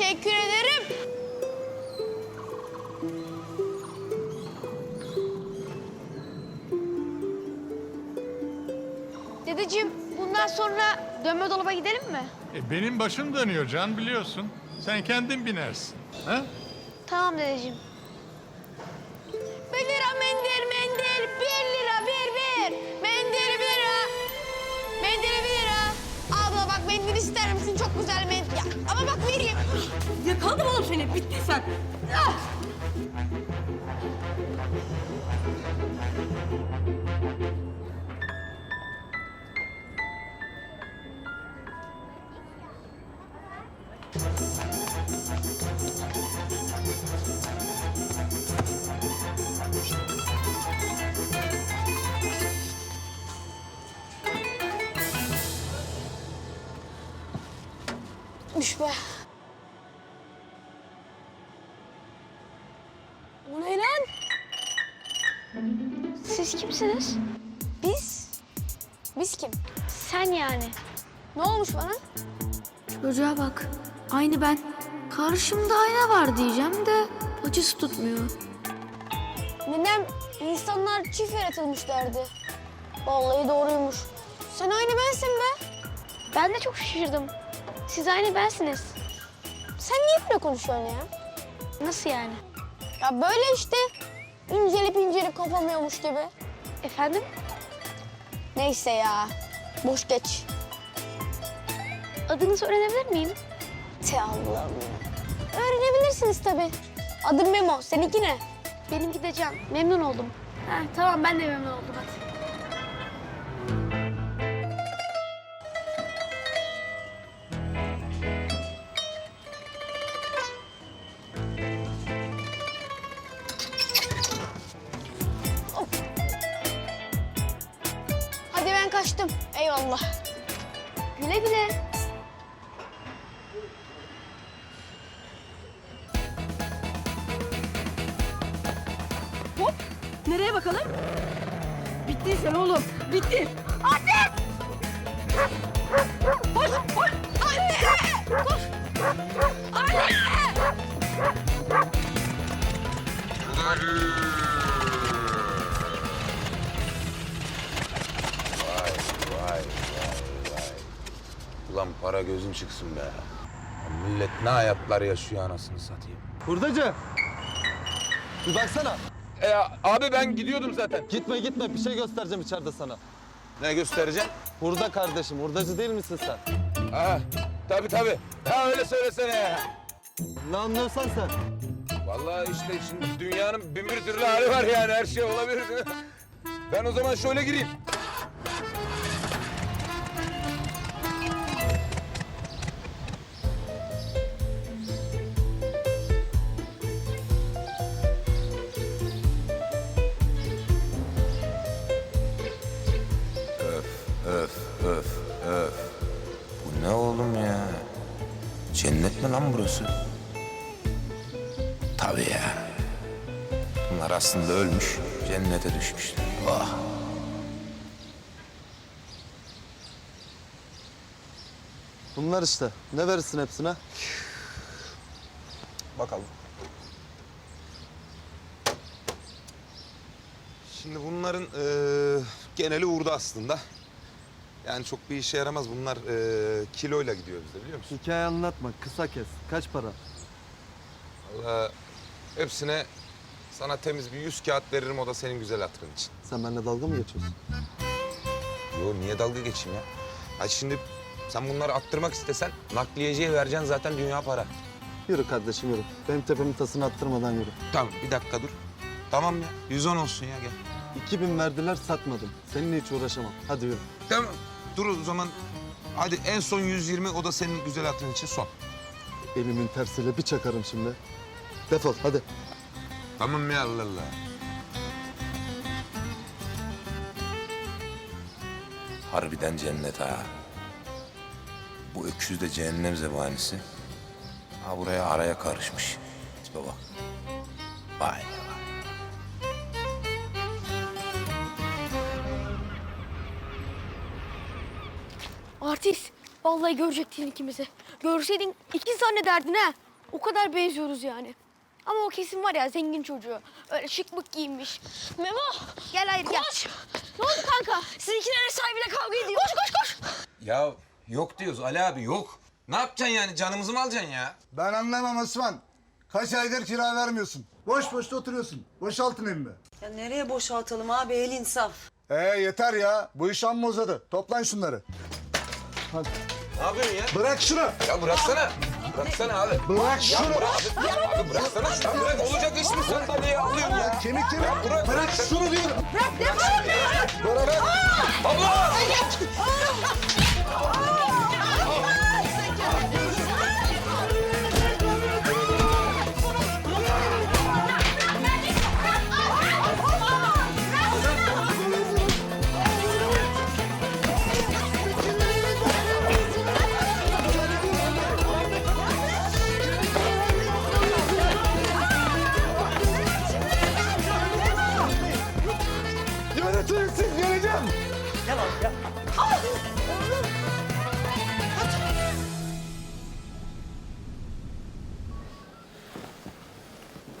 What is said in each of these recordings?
Teşekkür ederim. Dedeciğim bundan sonra dönme dolaba gidelim mi? E, benim başım dönüyor Can biliyorsun. Sen kendin binersin. Ha? Tamam dedeciğim. Bir lira mendil mendil, bir Yakaladım oğlum seni. Bittin sen. Ah! Düş be. O ne lan? Siz kimsiniz? Biz? Biz kim? Sen yani. Ne olmuş bana? Çocuğa bak. Aynı ben. Karşımda ayna var diyeceğim de acısı tutmuyor. Neden insanlar çift yaratılmış derdi. Vallahi doğruymuş. Sen aynı bensin be. Ben de çok şaşırdım. Siz aynı bensiniz. Sen niye böyle konuşuyorsun ya? Nasıl yani? Ya böyle işte. İncelip incelip kopamıyormuş gibi. Efendim? Neyse ya. Boş geç. Adınızı öğrenebilir miyim? Te Allah'ım. Öğrenebilirsiniz tabii. Adım Memo. Seninki ne? Benimki de Can. Memnun oldum. Ha, tamam ben de memnun oldum hadi. Ben kaçtım. Eyvallah. Güle güle. Hop. Nereye bakalım? Bittin sen oğlum. Bittin. Anne! Koş, koş. Anne! Koş. Anne! Vay Ulan para gözüm çıksın be. Ya millet ne hayatlar yaşıyor anasını satayım. Hurdacı. Bir baksana. E abi ben gidiyordum zaten. Gitme gitme bir şey göstereceğim içeride sana. Ne göstereceğim? Hurda kardeşim, hurdacı değil misin sen? Ha tabii tabii. Ha öyle söylesene ya. Ne anlıyorsan sen. Vallahi işte şimdi dünyanın bin bir türlü hali var yani her şey olabilir. Ben o zaman şöyle gireyim. Cennet mi lan burası? Tabii ya. Bunlar aslında ölmüş, cennete düşmüşler. Ah. Bunlar işte. Ne verirsin hepsine? Bakalım. Şimdi bunların eee geneli uğurda aslında. Yani çok bir işe yaramaz. Bunlar eee kiloyla gidiyor bizde biliyor musun? Hikaye anlatma, kısa kes. Kaç para? Vallahi hepsine sana temiz bir yüz kağıt veririm o da senin güzel hatırın için. Sen benimle dalga mı geçiyorsun? Yo niye dalga geçeyim ya? Ha şimdi sen bunları attırmak istesen nakliyeciye vereceksin zaten dünya para. Yürü kardeşim yürü. Benim tepemin tasını attırmadan yürü. Tamam bir dakika dur. Tamam ya 110 olsun ya gel. 2000 verdiler satmadım. Seninle hiç uğraşamam. Hadi yürü. Tamam dur o zaman. Hadi en son 120 o da senin güzel hatırın için son. Elimin tersiyle bir çakarım şimdi. Defol hadi. Tamam ya Allah Allah. Harbiden cennet ha. Bu öküz de cehennem zebanisi. Ha buraya araya karışmış. Tipe bak. Vay Artist. Vallahi görecektin ikimizi. Görseydin iki zannederdin ha. O kadar benziyoruz yani. Ama o kesin var ya zengin çocuğu. Öyle şık mık giyinmiş. Memo. Gel hayır gel. Koş. Ne oldu kanka? Sizinkiler ev sahibiyle kavga ediyor. Koş koş koş. Ya yok diyoruz Ali abi yok. Ne yapacaksın yani canımızı mı alacaksın ya? Ben anlamam Osman. Kaç aydır kira vermiyorsun. Boş boş da oturuyorsun. Boşaltın evimi. Ya nereye boşaltalım abi el insaf. Ee yeter ya. Bu iş amma uzadı. Toplan şunları. Hadi. Ne yapıyorsun ya? Bırak şunu. Ya bıraksana. Bıraksana abi. Bırak şunu. Abi, abi bıraksana. Ya bırak olacak iş mi? Sandalyeyi alıyorsun ya. Kemik kemik. Ya bırak. Bırak şunu diyorum. Bırak ne Bırak. Abla! Yönetimsin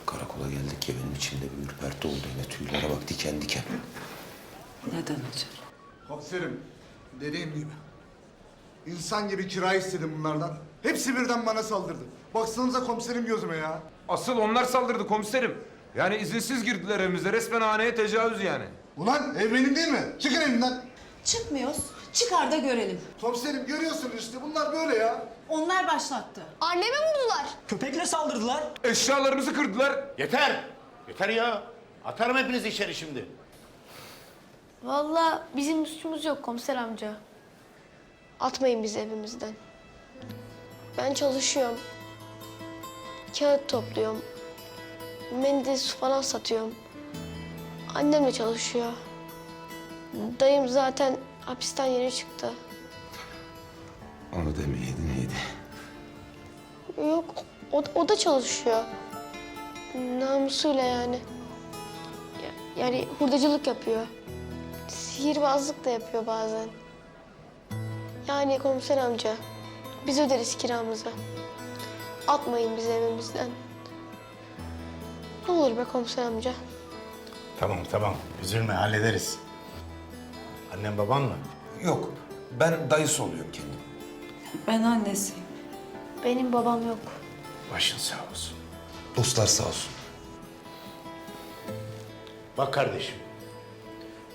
Karakola geldik ya benim içimde bir ürperti oldu yine tüylere bak diken diken. Neden hocam? Komiserim dediğim gibi. İnsan gibi kira istedim bunlardan. Hepsi birden bana saldırdı. Baksanıza komiserim gözüme ya. Asıl onlar saldırdı komiserim. Yani izinsiz girdiler evimize. Resmen haneye tecavüz yani. Ulan ev benim değil mi? Çıkın evimden. Çıkmıyoruz. Çıkar da görelim. Komiserim görüyorsunuz işte bunlar böyle ya. Onlar başlattı. Anneme vurdular. Köpekle saldırdılar. Eşyalarımızı kırdılar. Yeter! Yeter ya! Atarım hepinizi içeri şimdi. Vallahi bizim suçumuz yok komiser amca. Atmayın bizi evimizden. Ben çalışıyorum. Kağıt topluyorum. Mendil su falan satıyorum. Annem de çalışıyor. Dayım zaten hapisten yeni çıktı. Onu demeyeydi neydi? Yok, o, o da çalışıyor. Namusuyla yani. Ya- Yani hurdacılık yapıyor. Sihirbazlık da yapıyor bazen. Yani komiser amca, biz öderiz kiramızı. Atmayın bizi evimizden. Ne olur be komiser amca. Tamam tamam. Üzülme hallederiz. Annem baban mı? Yok ben dayısı oluyorum kendim. Ben annesiyim. Benim babam yok. Başın sağ olsun. Dostlar sağ olsun. Bak kardeşim.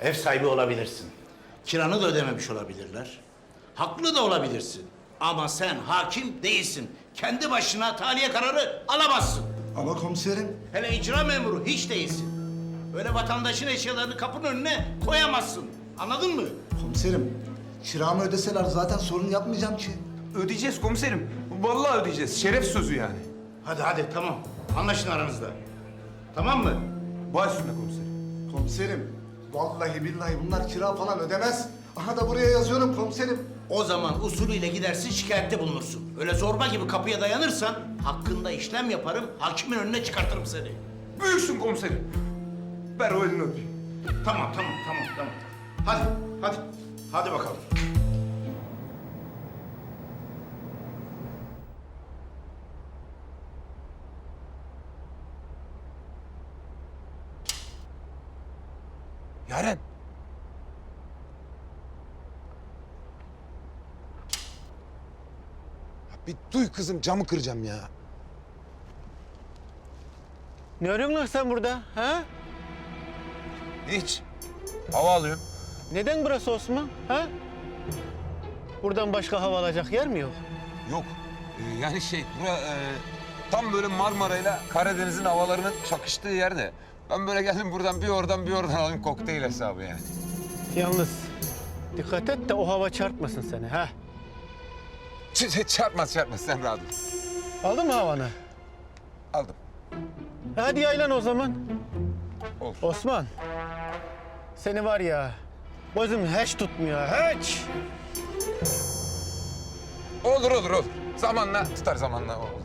Ev sahibi olabilirsin. Kiranı da ödememiş olabilirler. Haklı da olabilirsin. Ama sen hakim değilsin. Kendi başına tahliye kararı alamazsın. Ama komiserim Hele icra memuru hiç değilsin. Öyle vatandaşın eşyalarını kapının önüne koyamazsın. Anladın mı? Komiserim, kiramı ödeseler zaten sorun yapmayacağım ki. Ödeyeceğiz komiserim. Vallahi ödeyeceğiz. Şeref sözü yani. Hadi hadi tamam. Anlaşın aranızda. Tamam mı? Baş üstüne komiserim. Komiserim, vallahi billahi bunlar kira falan ödemez. Aha da buraya yazıyorum komiserim. O zaman usulüyle gidersin şikayette bulunursun. Öyle zorba gibi kapıya dayanırsan hakkında işlem yaparım, hakimin önüne çıkartırım seni. Büyüksün komiserim. Ver o elini öpeyim. Tamam tamam tamam tamam. Hadi hadi. Hadi bakalım. Yaren. Ya Bir duy kızım camı kıracağım ya. Ne arıyorsun lan sen burada? Ha? Hiç. Hava alıyorum. Neden burası Osman? Ha? Buradan başka hava alacak yer mi yok? Yok. Ee, yani şey bura e, tam böyle Marmara'yla Karadeniz'in havalarının çakıştığı yerde. Ben böyle geldim buradan bir oradan bir oradan alayım kokteyl hesabı yani. Yalnız dikkat et de o hava çarpmasın seni ha. Ç- çarpmaz çarpmaz sen rahat ol. Aldın mı havanı? Aldım. Hadi yaylan o zaman. Olur. Osman. Seni var ya gözüm hiç tutmuyor hiç. Olur olur olur. Zamanla tutar zamanla olur.